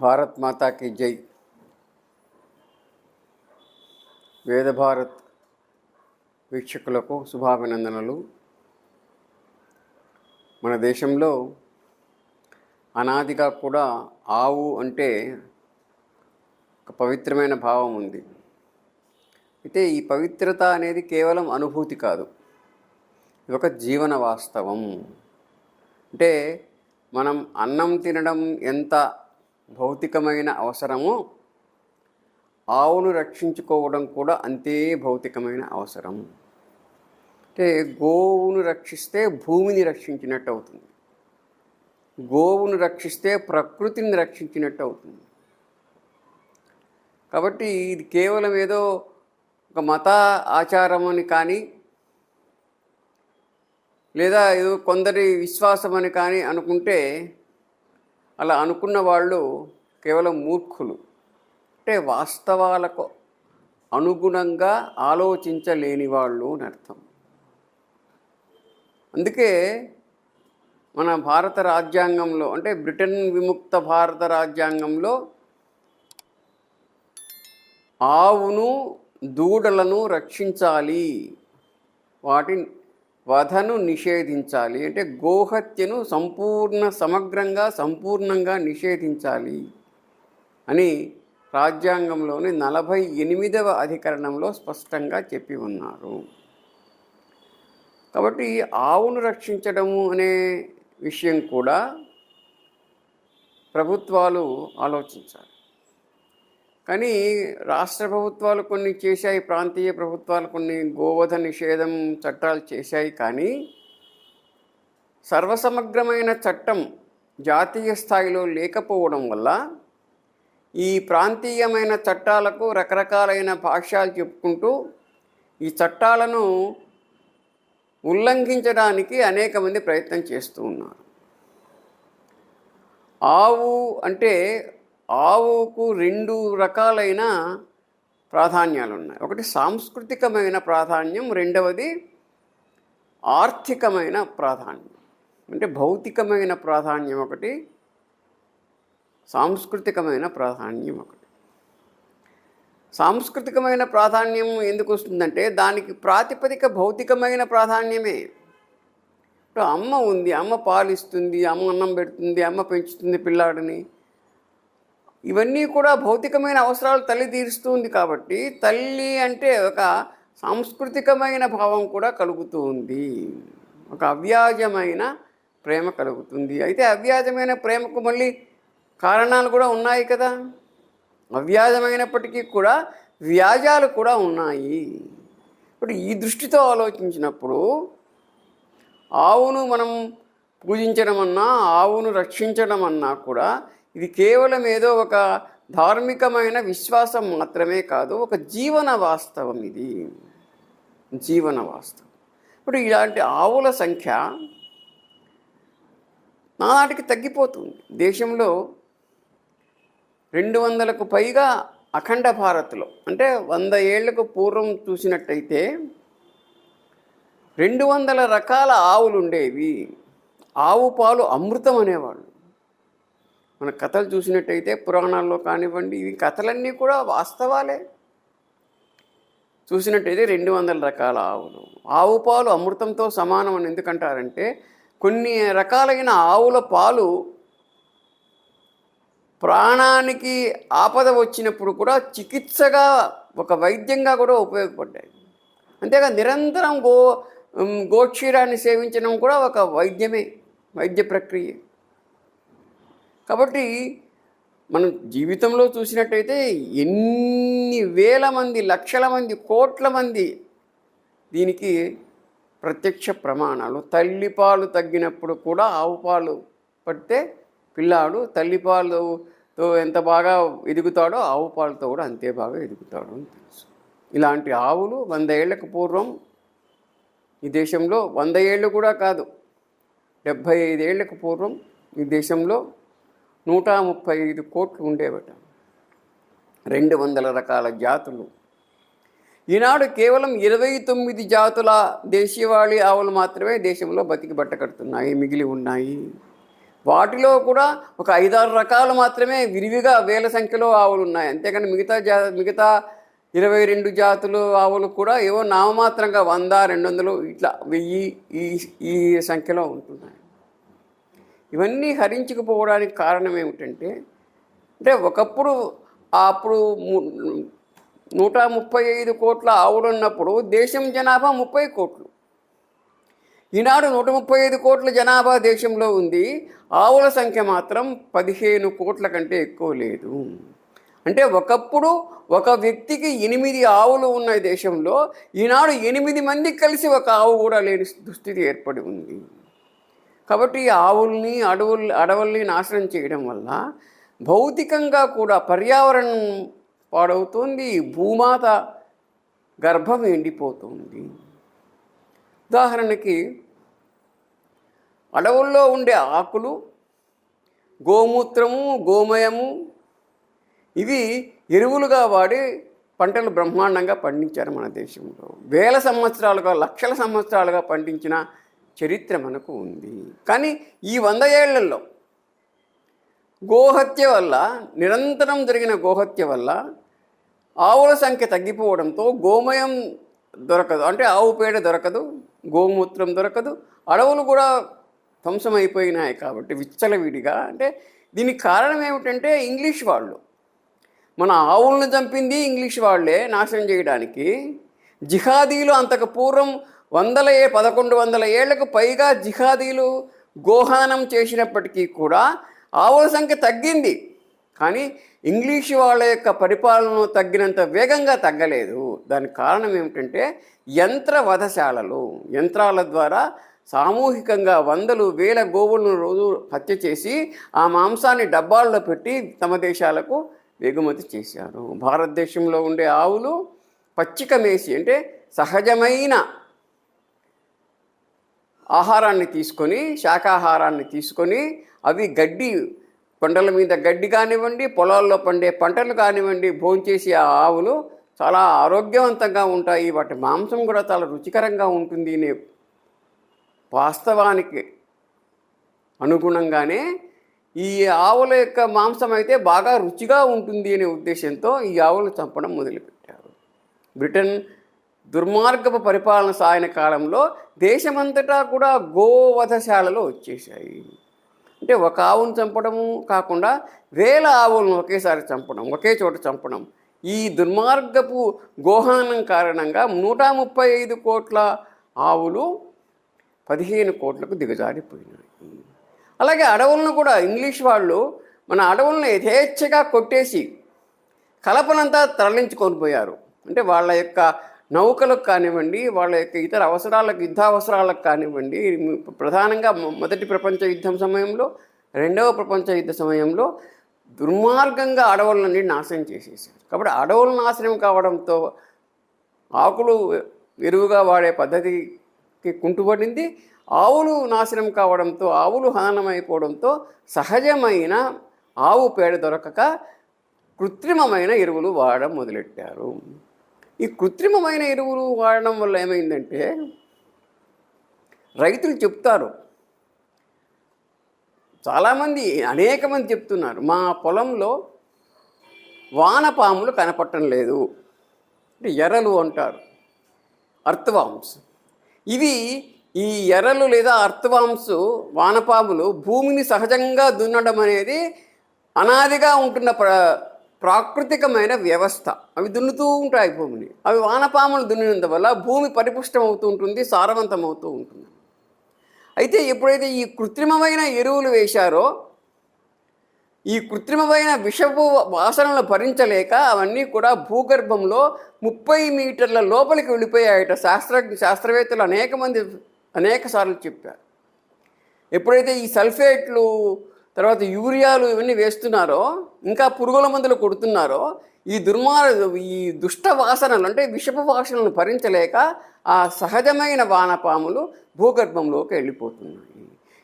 భారత్ మాతాకి జై. వేదభారత్ వీక్షకులకు శుభాభినందనలు. మన దేశంలో అనాదిగా కూడా ఆవు అంటే ఒక పవిత్రమైన భావం ఉంది. అయితే ఈ పవిత్రత అనేది కేవలం అనుభూతి కాదు. ఇది ఒక జీవన వాస్తవం. అంటే మనం అన్నం తినడం ఎంత భౌతికమైన అవసరము ఆవును రక్షించుకోవడం కూడా అంతే భౌతికమైన అవసరం అంటే గోవును రక్షిస్తే భూమిని రక్షించినట్టు అవుతుంది. గోవును రక్షిస్తే ప్రకృతిని రక్షించినట్టు అవుతుంది. కాబట్టి ఇది కేవలం ఏదో ఒక మత ఆచారం అని కానీ లేదా ఏదో కొందరి విశ్వాసం అని కానీ అనుకుంటే అలా అనుకున్న వాళ్ళు కేవలం మూర్ఖులు. అంటే వాస్తవాలకు అనుగుణంగా ఆలోచించలేని వాళ్ళు అని అర్థం. అందుకే మన భారత రాజ్యాంగంలో అంటే బ్రిటన్ విముక్త భారత రాజ్యాంగంలో ఆవును దూడలను రక్షించాలి. వాటి వధను నిషేధించాలి. అంటే గోహత్యను సంపూర్ణ సమగ్రంగా సంపూర్ణంగా నిషేధించాలి అని రాజ్యాంగంలోని నలభై ఎనిమిదవ అధికరణంలో స్పష్టంగా చెప్పి ఉన్నారు. కాబట్టి ఆవును రక్షించడము అనే విషయం కూడా ప్రభుత్వాలు ఆలోచించాలి. కానీ రాష్ట్ర ప్రభుత్వాలు కొన్ని చేశాయి ప్రాంతీయ ప్రభుత్వాలు కొన్ని గోవధ నిషేధం చట్టాలు చేశాయి కానీ సర్వసమగ్రమైన చట్టం జాతీయ స్థాయిలో లేకపోవడం వల్ల ఈ ప్రాంతీయమైన చట్టాలకు రకరకాలైన భాష్యాలు చెప్పుకుంటూ ఈ చట్టాలను ఉల్లంఘించడానికి అనేక మంది ప్రయత్నం చేస్తూ ఉన్నారు. ఆవు అంటే ఆవుకు రెండు రకాలైన ప్రాధాన్యాలు ఉన్నాయి ఒకటి సాంస్కృతికమైన ప్రాధాన్యం రెండవది ఆర్థికమైన ప్రాధాన్యం. అంటే భౌతికమైన ప్రాధాన్యం ఒకటి సాంస్కృతికమైన ప్రాధాన్యం ఒకటి. సాంస్కృతికమైన ప్రాధాన్యం ఎందుకు వస్తుందంటే దానికి ప్రాతిపదిక భౌతికమైన ప్రాధాన్యమే. ఇప్పుడు అమ్మ ఉంది అమ్మ పాలిస్తుంది అమ్మ అన్నం పెడుతుంది అమ్మ పెంచుతుంది పిల్లాడిని. ఇవన్నీ కూడా భౌతికమైన అవసరాలు తల్లి తీరుస్తుంది కాబట్టి తల్లి అంటే ఒక సాంస్కృతికమైన భావం కూడా కలుగుతుంది. ఒక అవ్యాజమైన ప్రేమ కలుగుతుంది. అయితే అవ్యాజమైన ప్రేమకు మళ్ళీ కారణాలు కూడా ఉన్నాయి కదా. అవ్యాజమైనప్పటికీ కూడా వ్యాజాలు కూడా ఉన్నాయి. ఇప్పుడు ఈ దృష్టితో ఆలోచించినప్పుడు ఆవును మనం పూజించడం అన్నా ఆవును రక్షించడం అన్నా కూడా ఇది కేవలం ఏదో ఒక ధార్మికమైన విశ్వాసం మాత్రమే కాదు ఒక జీవన వాస్తవం ఇది. జీవన వాస్తవం. ఇప్పుడు ఇలాంటి ఆవుల సంఖ్య నానాటికి తగ్గిపోతుంది. దేశంలో రెండు వందలకు పైగా అఖండ భారత్లో అంటే వంద ఏళ్ళకు పూర్వం చూసినట్టయితే రెండు వందల రకాల ఆవులు ఉండేవి ఆవు పాలు అమృతం అనేవాళ్ళు. మన కథలు చూసినట్టయితే పురాణాల్లో కానివ్వండి ఇవి కథలన్నీ కూడా వాస్తవాలే. చూసినట్టయితే రెండు వందల రకాల ఆవులు. ఆవు పాలు అమృతంతో సమానం అని ఎందుకంటారంటే కొన్ని రకాలైన ఆవుల పాలు ప్రాణానికి ఆపద వచ్చినప్పుడు కూడా చికిత్సగా ఒక వైద్యంగా కూడా ఉపయోగపడ్డాయి. అంతేగా నిరంతరం గో గోక్షీరాన్ని సేవించడం కూడా ఒక వైద్యమే వైద్య ప్రక్రియ. కాబట్టి మనం జీవితంలో చూసినట్టయితే ఎన్ని వేల మంది లక్షల మంది కోట్ల మంది దీనికి ప్రత్యక్ష ప్రమాణాలు. తల్లిపాలు తగ్గినప్పుడు కూడా ఆవు పాలు పడితే పిల్లాడు తల్లిపాలుతో ఎంత బాగా ఎదుగుతాడో ఆవు పాలతో కూడా అంతే బాగా ఎదుగుతాడు అని తెలుసు. ఇలాంటి ఆవులు వంద ఏళ్ళకు పూర్వం ఈ దేశంలో వంద ఏళ్ళు కూడా కాదు డెబ్భై ఐదేళ్ళకు పూర్వం ఈ దేశంలో నూట ముప్పై ఐదు కోట్లు ఉండేవట. రెండు వందల రకాల జాతులు. ఈనాడు కేవలం ఇరవై తొమ్మిది జాతుల దేశీయవాళి ఆవులు మాత్రమే దేశంలో బతికి బట్ట కడుతున్నాయి మిగిలి ఉన్నాయి. వాటిలో కూడా ఒక ఐదారు రకాలు మాత్రమే విరివిగా వేల సంఖ్యలో ఆవులు ఉన్నాయి. అంతేకాని మిగతా జా మిగతా ఇరవై రెండు జాతులు ఆవులు కూడా ఏవో నామమాత్రంగా వంద రెండు వందలు ఇట్లా వెయ్యి ఈ ఈ సంఖ్యలో ఉంటున్నాయి. ఇవన్నీ హరించుకుపోవడానికి కారణం ఏమిటంటే అంటే ఒకప్పుడు అప్పుడు ము- నూట ముప్పై ఐదు కోట్ల ఆవులున్నప్పుడు దేశం జనాభా ముప్పై కోట్లు. ఈనాడు నూట ముప్పై ఐదు కోట్ల జనాభా దేశంలో ఉంది ఆవుల సంఖ్య మాత్రం పదిహేను కోట్ల కంటే ఎక్కువ లేదు. అంటే ఒకప్పుడు ఒక వ్యక్తికి ఎనిమిది ఆవులు ఉన్న దేశంలో ఈనాడు ఎనిమిది మంది కలిసి ఒక ఆవు కూడా లేని దుస్థితి ఏర్పడి ఉంది. కాబట్టి ఆవుల్ని అడవుల్ అడవుల్ని నాశనం చేయడం వల్ల భౌతికంగా కూడా పర్యావరణం పాడవుతుంది భూమాత గర్భం ఎండిపోతుంది. ఉదాహరణకి అడవుల్లో ఉండే ఆకులు గోమూత్రము గోమయము ఇవి ఎరువులుగా వాడి పంటలు బ్రహ్మాండంగా పండించారు మన దేశంలో. వేల సంవత్సరాలుగా లక్షల సంవత్సరాలుగా పండించిన చరిత్ర మనకు ఉంది. కానీ ఈ వంద ఏళ్ళలో గోహత్య వల్ల నిరంతరం జరిగిన గోహత్య వల్ల ఆవుల సంఖ్య తగ్గిపోవడంతో గోమయం దొరకదు. అంటే ఆవు పేడ దొరకదు గోమూత్రం దొరకదు అడవులు కూడా ధ్వంసమైపోయినాయి కాబట్టి విచ్చలవిడిగా. అంటే దీనికి కారణం ఏమిటంటే ఇంగ్లీష్ వాళ్ళు. మన ఆవులను చంపింది ఇంగ్లీష్ వాళ్ళే నాశనం చేయడానికి. జిహాదీలు అంతకు పూర్వం వందల ఏ పదకొండు వందల ఏళ్ళకు పైగా జిహాదీలు గోహానం చేసినప్పటికీ కూడా ఆవుల సంఖ్య తగ్గింది. కానీ ఇంగ్లీష్ వాళ్ళ యొక్క పరిపాలన తగ్గినంత వేగంగా తగ్గలేదు. దానికి కారణం ఏమిటంటే యంత్ర వధశాలలు. యంత్రాల ద్వారా సామూహికంగా వందలు వేల గోవులను రోజు హత్య చేసి ఆ మాంసాన్ని డబ్బాల్లో పెట్టి తమ దేశాలకు ఎగుమతి చేశారు. భారతదేశంలో ఉండే ఆవులు పచ్చిక మేసి అంటే సహజమైన ఆహారాన్ని తీసుకొని శాకాహారాన్ని తీసుకొని అవి గడ్డి కొండల మీద గడ్డి కానివ్వండి పొలాల్లో పండే పంటలు కానివ్వండి భోంచేసి ఆ ఆవులు చాలా ఆరోగ్యవంతంగా ఉంటాయి. వాటి మాంసం కూడా చాలా రుచికరంగా ఉంటుంది. అనే వాస్తవానికి అనుగుణంగానే ఈ ఆవుల యొక్క మాంసం అయితే బాగా రుచిగా ఉంటుంది అనే ఉద్దేశంతో ఈ ఆవులు చంపడం మొదలుపెట్టారు. బ్రిటన్ దుర్మార్గపు పరిపాలన సాగిన కాలంలో దేశమంతటా కూడా గోవధశాలలు వచ్చేసాయి అంటే ఒక ఆవును చంపడము కాకుండా వేల ఆవులను ఒకేసారి చంపడం ఒకే చోట చంపడం. ఈ దుర్మార్గపు గోహానం కారణంగా నూట ముప్పై ఐదు కోట్ల ఆవులు పదిహేను కోట్లకు దిగజారిపోయినాయి. అలాగే అడవులను కూడా ఇంగ్లీష్ వాళ్ళు మన అడవులను యథేచ్ఛగా కొట్టేసి కలపనంతా తరలించుకొని పోయారు. అంటే వాళ్ళ యొక్క నౌకలకు కానివ్వండి వాళ్ళ యొక్క ఇతర అవసరాలకు యుద్ధ అవసరాలకు కానివ్వండి ప్రధానంగా మొదటి ప్రపంచ యుద్ధం సమయంలో రెండవ ప్రపంచ యుద్ధ సమయంలో దుర్మార్గంగా అడవులన్నీ నాశనం చేసేసారు కాబట్టి అడవులు నాశనం కావడంతో ఆకులు ఎరువుగా వాడే పద్ధతికి కుంటుపడింది. ఆవులు నాశనం కావడంతో ఆవులు హననమైపోవడంతో సహజమైన ఆవు పేడ దొరకక కృత్రిమమైన ఎరువులు వాడడం మొదలెట్టారు. ఈ కృత్రిమమైన ఎరువులు వాడడం వల్ల ఏమైందంటే రైతులు చెప్తారు. చాలామంది అనేక మంది చెప్తున్నారు మా పొలంలో వానపాములు కనపడటం లేదు. అంటే ఎర్రలు అంటారు అర్థవామ్స్ ఇవి ఈ ఎర్రలు లేదా అర్థవామ్స్ వానపాములు భూమిని సహజంగా దున్నడం అనేది అనాదిగా ఉంటున్న ప్ర ప్రాకృతికమైన వ్యవస్థ. అవి దున్నుతూ ఉంటాయి భూమిని. అవి వానపాములు దున్నినందువల్ల భూమి పరిపుష్టం అవుతూ ఉంటుంది సారవంతం అవుతూ ఉంటుంది. అయితే ఎప్పుడైతే ఈ కృత్రిమమైన ఎరువులు వేశారో ఈ కృత్రిమమైన విషపు వాసనలు భరించలేక అవన్నీ కూడా భూగర్భంలో ముప్పై మీటర్ల లోపలికి వెళ్ళిపోయాయట శాస్త్ర శాస్త్రవేత్తలు అనేక మంది అనేక సార్లు చెప్పారు. ఎప్పుడైతే ఈ సల్ఫేట్లు తర్వాత యూరియాలు ఇవన్నీ వేస్తున్నారో ఇంకా పురుగుల మందులు కొడుతున్నారో ఈ దుర్మార ఈ దుష్ట వాసనలు అంటే విషపు వాసనలను భరించలేక ఆ సహజమైన వానపాములు భూగర్భంలోకి వెళ్ళిపోతున్నాయి.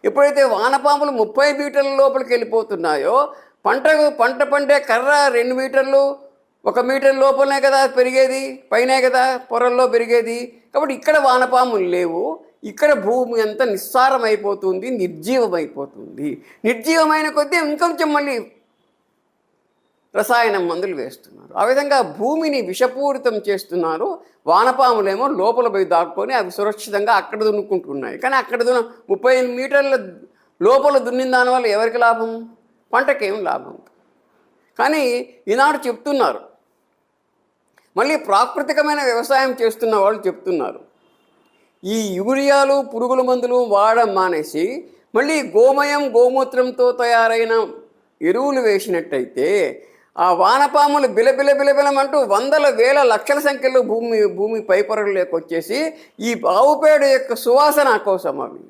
ఎప్పుడైతే వానపాములు ముప్పై మీటర్ల లోపలికి వెళ్ళిపోతున్నాయో పంటకు పంట పండే కర్ర రెండు మీటర్లు ఒక మీటర్ లోపలనే కదా పెరిగేది పైనే కదా పొరల్లో పెరిగేది. కాబట్టి ఇక్కడ వానపాములు లేవు. ఇక్కడ భూమి అంతా నిస్సారమైపోతుంది నిర్జీవమైపోతుంది. నిర్జీవమైన కొద్దీ ఇంకొంచెం మళ్ళీ రసాయన మందులు వేస్తున్నారు. ఆ విధంగా భూమిని విషపూరితం చేస్తున్నారు. వానపాములేమో లోపల పోయి దాక్కొని అవి సురక్షితంగా అక్కడ దున్నుకుంటున్నాయి. కానీ అక్కడ దున్న ముప్పై మీటర్ల లోపల దున్నిన దానివల్ల ఎవరికి లాభం? పంటకేం లాభం? కానీ ఈనాడు చెప్తున్నారు. మళ్ళీ ప్రాకృతికమైన వ్యవసాయం చేస్తున్న వాళ్ళు చెప్తున్నారు. ఈ యూరియాలు పురుగుల మందులు వాడడం మానేసి మళ్ళీ గోమయం గోమూత్రంతో తయారైన ఎరువులు వేసినట్టయితే ఆ వానపాములు బిలబిల బిలబిలమంటూ వందల వేల లక్షల సంఖ్యలో భూమి భూమి పైపొరలోకి వచ్చేసి ఈ ఆవుపేడ యొక్క సువాసన కోసం అవి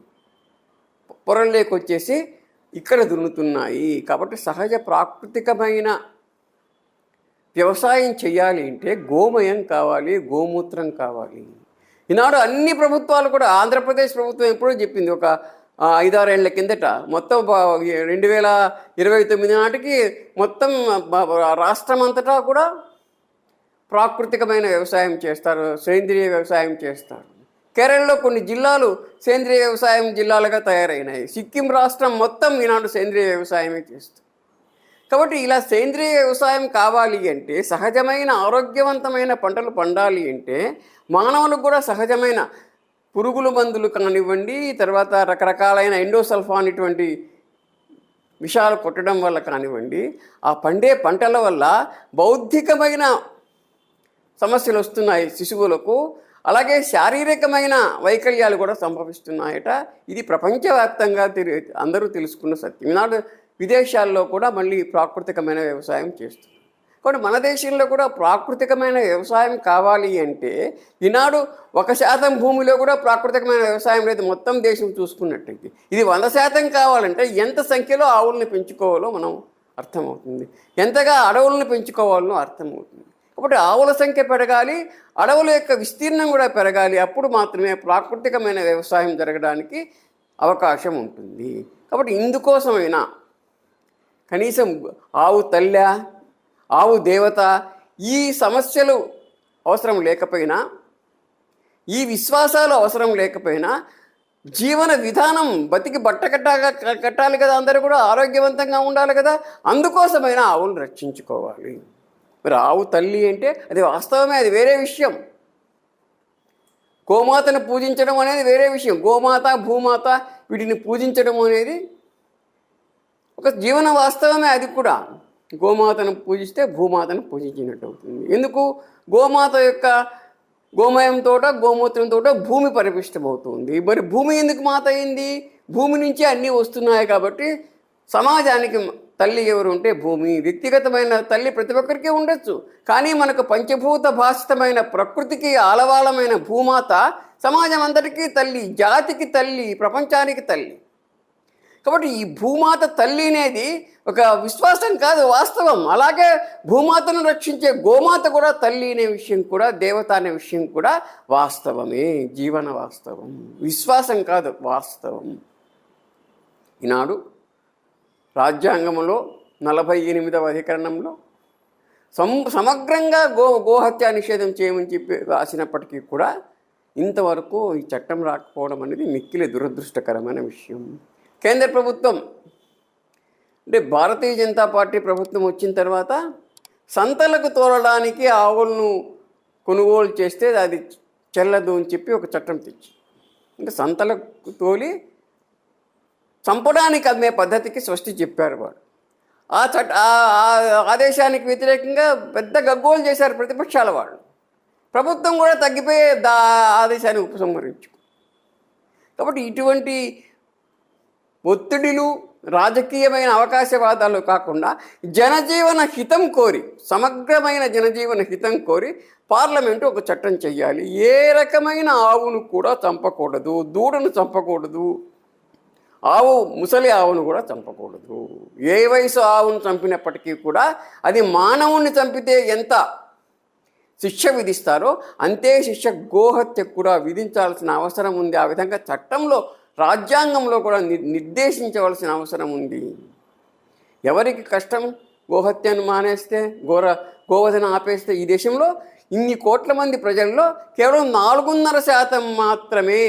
పొరల్లోకి వచ్చేసి ఇక్కడ దున్నుతున్నాయి. కాబట్టి సహజ ప్రాకృతికమైన వ్యవసాయం చేయాలి అంటే గోమయం కావాలి గోమూత్రం కావాలి. ఈనాడు అన్ని ప్రభుత్వాలు కూడా ఆంధ్రప్రదేశ్ ప్రభుత్వం ఎప్పుడో చెప్పింది ఒక ఐదారు ఐదారేళ్ళ కిందట. మొత్తం రెండు వేల ఇరవై తొమ్మిది నాటికి మొత్తం రాష్ట్రం అంతటా కూడా ప్రాకృతికమైన వ్యవసాయం చేస్తారు సేంద్రియ వ్యవసాయం చేస్తారు. కేరళలో కొన్ని జిల్లాలు సేంద్రియ వ్యవసాయం జిల్లాలుగా తయారైనాయి. సిక్కిం రాష్ట్రం మొత్తం ఈనాడు సేంద్రియ వ్యవసాయమే చేస్తుంది. కాబట్టి ఇలా సేంద్రియ వ్యవసాయం కావాలి అంటే సహజమైన ఆరోగ్యవంతమైన పంటలు పండాలి అంటే మానవులకు కూడా సహజమైన పురుగుల మందులు కానివ్వండి తర్వాత రకరకాలైన ఎండోసల్ఫాన్ ఇటువంటి విషాలు కొట్టడం వల్ల కానివ్వండి ఆ పండే పంటల వల్ల బౌద్ధికమైన సమస్యలు వస్తున్నాయి శిశువులకు. అలాగే శారీరకమైన వైకల్యాలు కూడా సంభవిస్తున్నాయట. ఇది ప్రపంచవ్యాప్తంగా తెలి అందరూ తెలుసుకున్న సత్యం. ఈనాడు విదేశాల్లో కూడా మళ్ళీ ప్రాకృతికమైన వ్యవసాయం చేస్తుంది కాబట్టి మన దేశంలో కూడా ప్రాకృతికమైన వ్యవసాయం కావాలి అంటే ఈనాడు ఒక శాతం భూమిలో కూడా ప్రాకృతికమైన వ్యవసాయం లేదు. మొత్తం దేశం చూసుకున్నట్టయితే ఇది వంద శాతం కావాలంటే ఎంత సంఖ్యలో ఆవుల్ని పెంచుకోవాలో మనం అర్థమవుతుంది. ఎంతగా అడవులను పెంచుకోవాలనో అర్థమవుతుంది. కాబట్టి ఆవుల సంఖ్య పెరగాలి అడవుల యొక్క విస్తీర్ణం కూడా పెరగాలి. అప్పుడు మాత్రమే ప్రాకృతికమైన వ్యవసాయం జరగడానికి అవకాశం ఉంటుంది. కాబట్టి ఇందుకోసమైనా కనీసం ఆవు తల్లి ఆవు దేవత ఈ సమస్యలు అవసరం లేకపోయినా ఈ విశ్వాసాలు అవసరం లేకపోయినా జీవన విధానం బతికి బట్ట కట్టాగా కట్టాలి కదా అందరూ కూడా ఆరోగ్యవంతంగా ఉండాలి కదా అందుకోసమైనా ఆవును రక్షించుకోవాలి. మరి ఆవు తల్లి అంటే అది వాస్తవమే అది వేరే విషయం. గోమాతను పూజించడం అనేది వేరే విషయం. గోమాత భూమాత వీటిని పూజించడం అనేది ఒక జీవన వాస్తవమే అది కూడా. గోమాతను పూజిస్తే భూమాతను పూజించినట్టు అవుతుంది ఎందుకు? గోమాత యొక్క గోమయంతో గోమూత్రంతో భూమి పరిపుష్టమవుతుంది. మరి భూమి ఎందుకు మాత అయింది? భూమి నుంచి అన్నీ వస్తున్నాయి కాబట్టి సమాజానికి తల్లి ఎవరు ఉంటే భూమి. వ్యక్తిగతమైన తల్లి ప్రతి ఒక్కరికి ఉండొచ్చు. కానీ మనకు పంచభూత భాషితమైన ప్రకృతికి ఆలవాలమైన భూమాత సమాజం అందరికీ తల్లి జాతికి తల్లి ప్రపంచానికి తల్లి. కాబట్టి ఈ భూమాత తల్లి అనేది ఒక విశ్వాసం కాదు వాస్తవం. అలాగే భూమాతను రక్షించే గోమాత కూడా తల్లి అనే విషయం కూడా దేవత అనే విషయం కూడా వాస్తవమే జీవన వాస్తవం. విశ్వాసం కాదు వాస్తవం. ఈనాడు రాజ్యాంగంలో నలభై ఎనిమిదవ అధికరణంలో సం సమగ్రంగా గో గోహత్య నిషేధం చేయమని చెప్పి రాసినప్పటికీ కూడా ఇంతవరకు ఈ చట్టం రాకపోవడం అనేది మిక్కిలి దురదృష్టకరమైన విషయం. కేంద్ర ప్రభుత్వం. అంటే భారతీయ జనతా పార్టీ ప్రభుత్వం వచ్చిన తర్వాత సంతలకు తోలడానికి ఆవులను కొనుగోలు చేస్తే అది చెల్లదు అని చెప్పి ఒక చట్టం తెచ్చి అంటే సంతలకు తోలి చంపడానికి అమ్మే పద్ధతికి స్వస్తి చెప్పారు వాడు ఆ చట్ట ఆ- ఆదేశానికి వ్యతిరేకంగా పెద్ద గగ్గోలు చేశారు ప్రతిపక్షాల వాళ్ళు. ప్రభుత్వం కూడా తగ్గిపోయే దా ఆదేశాన్ని ఉపసంహరించు కాబట్టి ఇటువంటి ఒత్తిడిలు రాజకీయమైన అవకాశవాదాలు కాకుండా జనజీవన హితం కోరి సమగ్రమైన జనజీవన హితం కోరి పార్లమెంటు ఒక చట్టం చేయాలి ఏ రకమైన ఆవును కూడా చంపకూడదు. దూడను చంపకూడదు. ఆవు ముసలి ఆవును కూడా చంపకూడదు. ఏ వయసు ఆవును చంపినప్పటికీ కూడా అది మానవుణ్ణి చంపితే ఎంత శిక్ష విధిస్తారో అంతే శిక్ష గోహత్యకు కూడా విధించాల్సిన అవసరం ఉంది. ఆ విధంగా చట్టంలో రాజ్యాంగంలో కూడా ని నిర్దేశించవలసిన అవసరం ఉంది. ఎవరికి కష్టం? గోహత్యను మానేస్తే గోర గోవధన ఆపేస్తే ఈ దేశంలో ఇన్ని కోట్ల మంది ప్రజల్లో కేవలం నాలుగున్నర శాతం మాత్రమే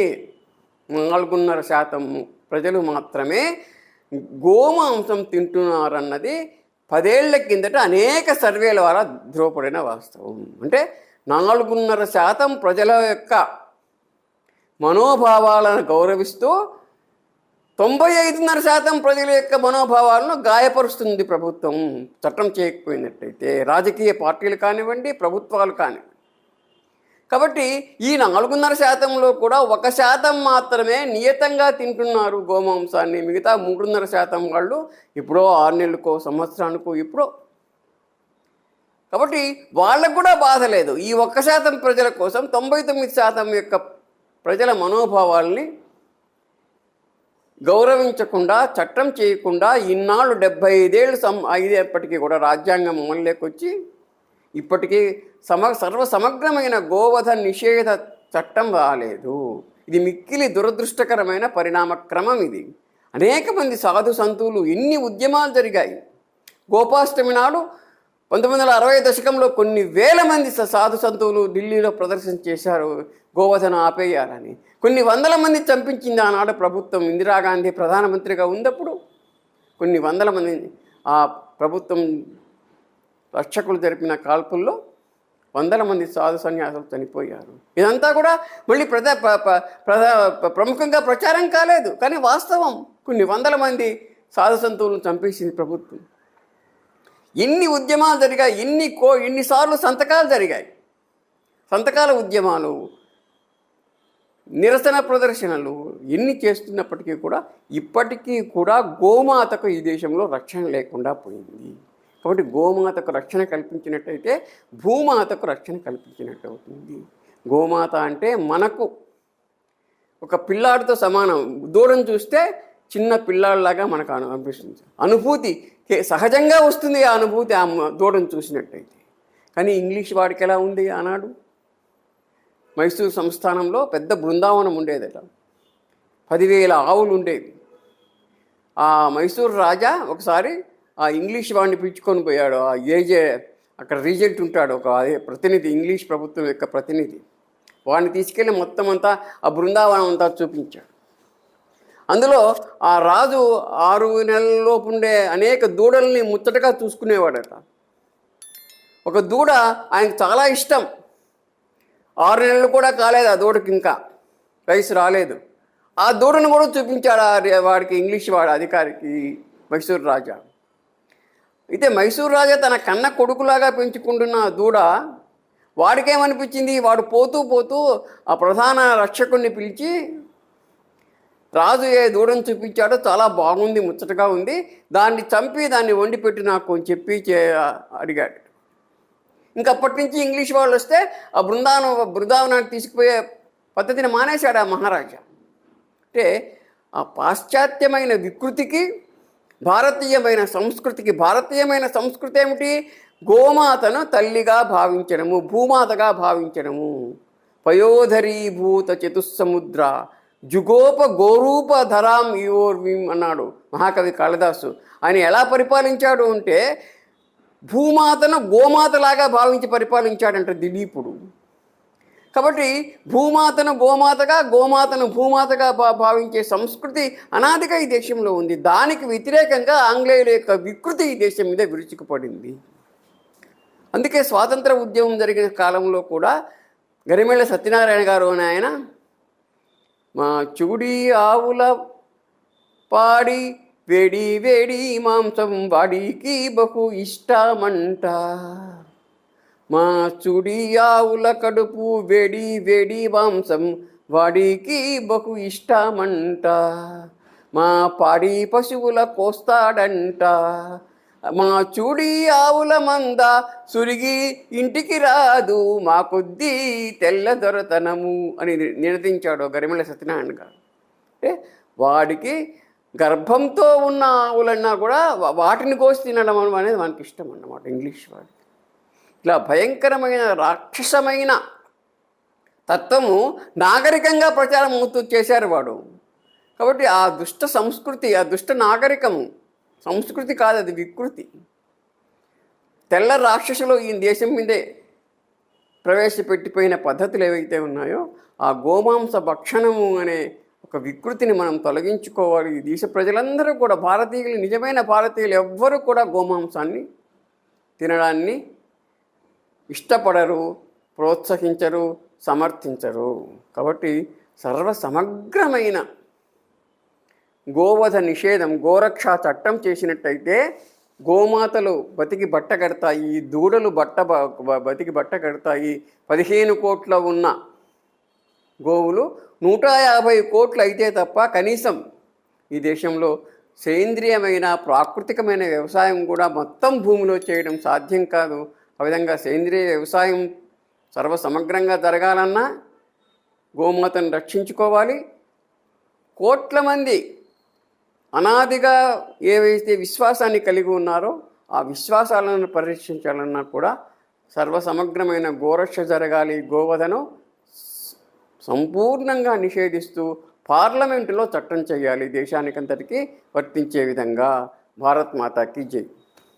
నాలుగున్నర శాతం ప్రజలు మాత్రమే గోమాంసం తింటున్నారన్నది పదేళ్ళ కిందట అనేక సర్వేల ద్వారా ధృవపడిన వాస్తవం. అంటే నాలుగున్నర శాతం ప్రజల యొక్క మనోభావాలను గౌరవిస్తూ తొంభై ఐదున్నర శాతం ప్రజల యొక్క మనోభావాలను గాయపరుస్తుంది ప్రభుత్వం. చట్టం చేయకపోయినట్టయితే రాజకీయ పార్టీలు కానివ్వండి ప్రభుత్వాలు కానివ్వండి. కాబట్టి ఈ నాలుగున్నర శాతంలో కూడా ఒక శాతం మాత్రమే నియతంగా తింటున్నారు గోమాంసాన్ని. మిగతా మూడున్నర శాతం వాళ్ళు ఎప్పుడో ఆరు నెలలకో సంవత్సరానికో ఇప్పుడో కాబట్టి వాళ్ళకు కూడా బాధ లేదు. ఈ ఒక్క శాతం ప్రజల కోసం తొంభై తొమ్మిది శాతం యొక్క ప్రజల మనోభావాల్ని గౌరవించకుండా చట్టం చేయకుండా ఇన్నాళ్ళు డెబ్బై ఐదేళ్ళు సం ఐదేపటికీ కూడా రాజ్యాంగం అమలులోకి వచ్చి ఇప్పటికీ సమ సర్వ సమగ్రమైన గోవధ నిషేధ చట్టం రాలేదు. ఇది మిక్కిలి దురదృష్టకరమైన పరిణామ క్రమం ఇది. అనేక మంది సాధు సంతువులు ఎన్ని ఉద్యమాలు జరిగాయి. గోపాష్టమి నాడు పంతొమ్మిది వందల అరవై దశకంలో కొన్ని వేల మంది స- సాధు సంతువులు ఢిల్లీలో ప్రదర్శన చేశారు. గోవధన ఆపేయాలని. కొన్ని వందల మంది చంపించింది ఆనాడు ప్రభుత్వం. ఇందిరాగాంధీ ప్రధానమంత్రిగా ఉన్నప్పుడు కొన్ని వందల మంది ఆ ప్రభుత్వం రక్షకులు జరిపిన కాల్పుల్లో వందల మంది సాధు సన్యాసులు చనిపోయారు. ఇదంతా కూడా మళ్ళీ ప్రజా ప- ప్రధా ప్రముఖంగా ప్రచారం కాలేదు. కానీ వాస్తవం కొన్ని వందల మంది సాధు సంతువులను చంపేసింది ప్రభుత్వం. ఎన్ని ఉద్యమాలు జరిగాయి? ఎన్ని కో ఎన్నిసార్లు సంతకాలు జరిగాయి? సంతకాల ఉద్యమాలు నిరసన ప్రదర్శనలు ఎన్ని చేస్తున్నప్పటికీ కూడా ఇప్పటికీ కూడా గోమాతకు ఈ దేశంలో రక్షణ లేకుండా పోయింది. కాబట్టి గోమాతకు రక్షణ కల్పించినట్టయితే భూమాతకు రక్షణ కల్పించినట్టు అవుతుంది. గోమాత అంటే మనకు ఒక పిల్లాడితో సమానం. దూరం చూస్తే చిన్న పిల్లాడిలాగా మనకు అనిపిస్తుంది. అనుభూతి సహజంగా వస్తుంది ఆ అనుభూతి ఆ దూరం చూసినట్టయితే. కానీ ఇంగ్లీష్ వాడికి ఎలా ఉంది ఆనాడు? మైసూరు సంస్థానంలో పెద్ద బృందావనం ఉండేదట. పదివేల ఆవులు ఉండేవి. ఆ మైసూరు రాజా ఒకసారి ఆ ఇంగ్లీష్ వాడిని పిలుచుకొని పోయాడు. ఆ ఏజే అక్కడ రీజెంట్ ఉంటాడు ఒక అదే ప్రతినిధి ఇంగ్లీష్ ప్రభుత్వం యొక్క ప్రతినిధి. వాడిని తీసుకెళ్ళి మొత్తం అంతా ఆ బృందావనం అంతా చూపించాడు. అందులో ఆ రాజు ఆరు నెలలలోపు ఉండే అనేక దూడల్ని ముచ్చటగా చూసుకునేవాడట. ఒక దూడ ఆయనకు చాలా ఇష్టం. ఆరు నెలలు కూడా కాలేదు ఆ దూడకి ఇంకా. వయసు రాలేదు. ఆ దూడను కూడా చూపించాడు ఆ రే- వాడికి ఇంగ్లీష్ వాడు అధికారికి మైసూరు రాజా. అయితే మైసూరు రాజా తన కన్న కొడుకులాగా పెంచుకుంటున్న దూడ వాడికేమనిపించింది? వాడు పోతూ పోతూ ఆ ప్రధాన రక్షకుడిని పిలిచి రాజు ఏ దూడను చూపించాడో చాలా బాగుంది ముచ్చటగా ఉంది. దాన్ని చంపి దాన్ని వండి పెట్టి నాకు చెప్పి చే అడిగాడు. ఇంకా అప్పటి నుంచి ఇంగ్లీష్ వాళ్ళు వస్తే ఆ బృందావనం బృందావనానికి తీసుకుపోయే పద్ధతిని మానేశాడు ఆ మహారాజా. అంటే ఆ పాశ్చాత్యమైన వికృతికి భారతీయమైన సంస్కృతికి భారతీయమైన సంస్కృతి ఏమిటి? గోమాతను తల్లిగా భావించడము భూమాతగా భావించడము. పయోధరీభూత చతుస్సముద్ర జుగోప గోరూప ధరాం యోర్విం అన్నాడు మహాకవి కాళిదాసు. ఆయన ఎలా పరిపాలించాడు అంటే భూమాతను గోమాతలాగా భావించి పరిపాలించాడంట దిలీపుడు. కాబట్టి భూమాతను గోమాతగా గోమాతను భూమాతగా భా భావించే సంస్కృతి అనాదిగా ఈ దేశంలో ఉంది. దానికి వ్యతిరేకంగా ఆంగ్లేయుల యొక్క వికృతి ఈ దేశం మీద విరుచుకుపడింది. అందుకే స్వాతంత్ర ఉద్యమం జరిగిన కాలంలో కూడా గరిమెళ్ళ సత్యనారాయణ గారు అని ఆయన మా చూడి ఆవుల పాడి వేడి వేడి మాంసం వాడికి బహు ఇష్టమంట. మా చుడి ఆవుల కడుపు వేడి వేడి మాంసం వాడికి బహు ఇష్టమంట. మా పాడి పశువుల కోస్తాడంట. మా చూడి ఆవుల మంద సురిగి ఇంటికి రాదు. మా కొద్దీ తెల్ల దొరతనము అని నినదించాడు గరిమల సత్యనారాయణ గారు. అంటే వాడికి గర్భంతో ఉన్న ఆవులన్నా కూడా వాటిని కోసి తినడం అనేది మనకి ఇష్టం అన్నమాట ఇంగ్లీష్ వాడికి ఇలా భయంకరమైన రాక్షసమైన తత్వము నాగరికంగా ప్రచారం అవుతూ చేశారు వాడు. కాబట్టి ఆ దుష్ట సంస్కృతి ఆ దుష్ట నాగరికము సంస్కృతి కాదు అది వికృతి. తెల్ల రాక్షసులు ఈ దేశం మీదే ప్రవేశపెట్టిపోయిన పద్ధతులు ఏవైతే ఉన్నాయో ఆ గోమాంస భక్షణము అనే ఒక వికృతిని మనం తొలగించుకోవాలి. ఈ దేశ ప్రజలందరూ కూడా భారతీయులు నిజమైన భారతీయులు ఎవ్వరూ కూడా గోమాంసాన్ని తినడాన్ని ఇష్టపడరు ప్రోత్సహించరు సమర్థించరు. కాబట్టి సర్వ సమగ్రమైన గోవధ నిషేధం గోరక్ష చట్టం చేసినట్టయితే గోమాతలు బతికి బట్ట కడతాయి దూడలు బట్ట బ- బతికి బట్ట కడతాయి. పదిహేను కోట్ల ఉన్న గోవులు నూట యాభై కోట్లు అయితే తప్ప కనీసం ఈ దేశంలో సేంద్రియమైన ప్రాకృతికమైన వ్యవసాయం కూడా మొత్తం భూమిలో చేయడం సాధ్యం కాదు. ఆ విధంగా సేంద్రియ వ్యవసాయం సర్వసమగ్రంగా జరగాలన్నా గోమాతను రక్షించుకోవాలి. కోట్ల మంది అనాదిగా ఏవైతే విశ్వాసాన్ని కలిగి ఉన్నారో ఆ విశ్వాసాలను పరిరక్షించాలన్నా కూడా సర్వసమగ్రమైన గోరక్ష జరగాలి. గోవధను సంపూర్ణంగా నిషేధిస్తూ పార్లమెంటులో చట్టం చేయాలి దేశానికంతటికీ వర్తించే విధంగా భారత్ మాతాకి జై.